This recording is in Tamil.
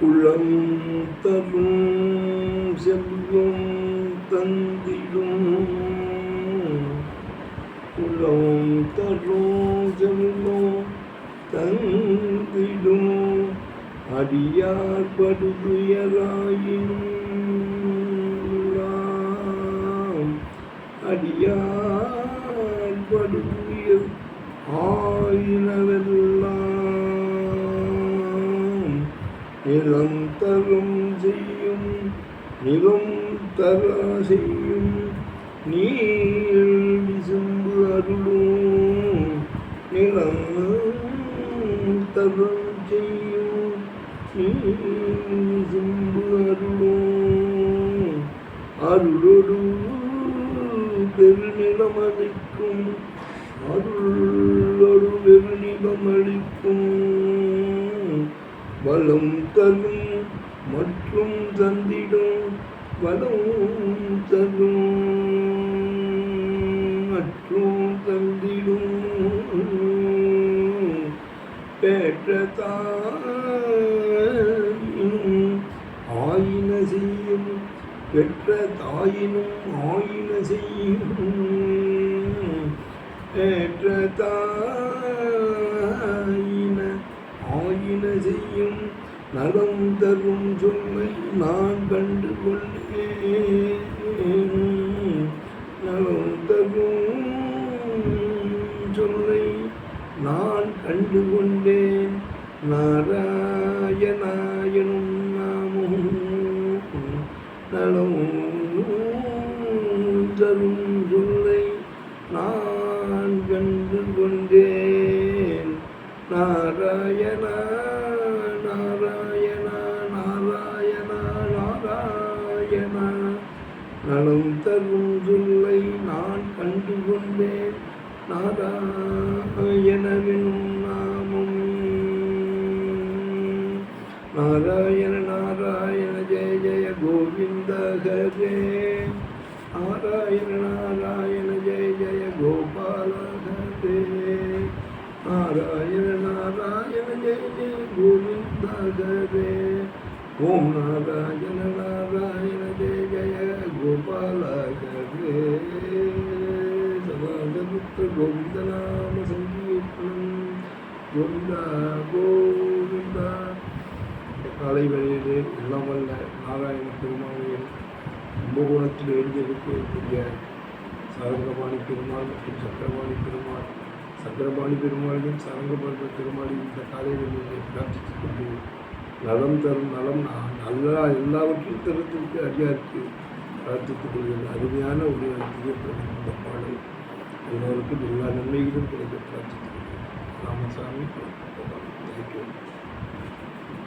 குளம் தரும் செல்வம் தந்திடும். குளம் தரும் செல்வம் தந்திடும். அடியார் படுதுயராயினும் அடியார் படுதுயர் ஆயினவெல்லாம் நிரந்தரம் செய்யும் நிரந்தர செய்யும். நீள் விசும்பு அருளும் நிரந்தரம் செய்யும். நீள் விசும்பு அருளும் அருளொடு பெருநிலமளிக்கும் அருளொரு பெருநிலம் அளிக்கும். வளம் தரும் மற்றும் தந்திடும் வளம் தரும் மற்றும் தந்திடும். பெற்றதாயினும் ஆயின செய்யும் பெற்ற தாயினும் ஆயின செய்யும். பெற்றதா ஆயின செய்யும் நலம் தரும் சொல்லை நான் கண்டு கொண்டேன் நலம் தரும் சொல்லை நான் கண்டு கொண்டேன் நாராயணாயனும் நாமும் நலம் தரும் சொல்லை நான் கண்டு கொண்டேன் நாராயணா கண்டு கொண்டேன் நாராயணவெனும் நாமம் நாராயண நாராயண ஜெய ஜெய கோவிந்த ஹரே நாராயண நாராயண ஜெய ஜெய கோபால ஹரே நாராயண நாராயண ஜெய ஜெய கோவிந்த ஹரே ஓம் நாராயண நாராயண கோவிந்த நாம சங்கீர்த்தனம். கோவிந்தா. கோவிந்தா காலை வேளையிலே எல்லாம் வல்ல நாராயண பெருமாளையும் கும்பகோணத்தில் எழுதியிருக்கக்கூடிய சாரங்கபாணி பெருமாள் மற்றும் சக்கரபாணி பெருமாள் சக்கரபாணி பெருமாளையும் சாரங்கபாணி பெருமாளையும் இந்த காலை வேளையிலே பிரார்த்தித்துக் கொண்டு நலம் தரும் நலம் நல்லா எல்லாவற்றையும் தரத்திற்கு அடியாருக்கு பிரார்த்தித்துக் கொள்கிறது அருமையான ஒரு திகழ்கிறது இந்த பாடல். எல்லோருக்கும் எல்லா நன்மைகளும் கிடைக்க பிரார்த்தித்துக் கொள்கிறேன் ராமசாமி தேங்க்யூ